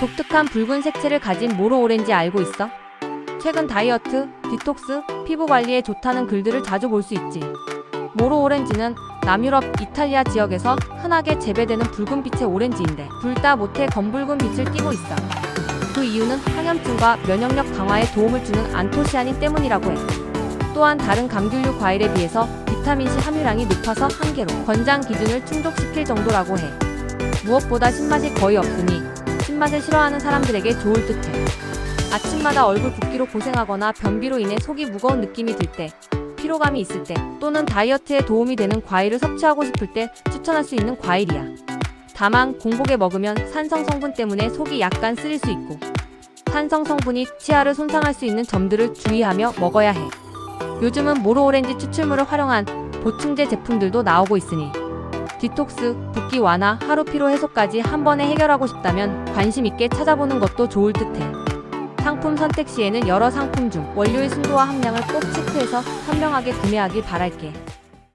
독특한 붉은 색채를 가진 모로 오렌지 알고 있어? 최근 다이어트, 디톡스, 피부 관리에 좋다는 글들을 자주 볼 수 있지. 모로 오렌지는 남유럽, 이탈리아 지역에서 흔하게 재배되는 붉은 빛의 오렌지인데 불다 못해 검붉은 빛을 띠고 있어. 그 이유는 항염증과 면역력 강화에 도움을 주는 안토시아닌 때문이라고 해. 또한 다른 감귤류 과일에 비해서 비타민C 함유량이 높아서 한계로 권장 기준을 충족시킬 정도라고 해. 무엇보다 신맛이 거의 없으니 신 맛을 싫어하는 사람들에게 좋을 듯해. 아침마다 얼굴 붓기로 고생하거나 변비로 인해 속이 무거운 느낌이 들 때, 피로감이 있을 때, 또는 다이어트에 도움이 되는 과일을 섭취하고 싶을 때 추천할 수 있는 과일이야. 다만 공복에 먹으면 산성 성분 때문에 속이 약간 쓰릴 수 있고, 산성 성분이 치아를 손상할 수 있는 점들을 주의하며 먹어야 해. 요즘은 모로 오렌지 추출물을 활용한 보충제 제품들도 나오고 있으니 디톡스, 붓기 완화, 하루 피로 해소까지 한 번에 해결하고 싶다면 관심 있게 찾아보는 것도 좋을 듯해. 상품 선택 시에는 여러 상품 중 원료의 순도와 함량을 꼭 체크해서 현명하게 구매하길 바랄게.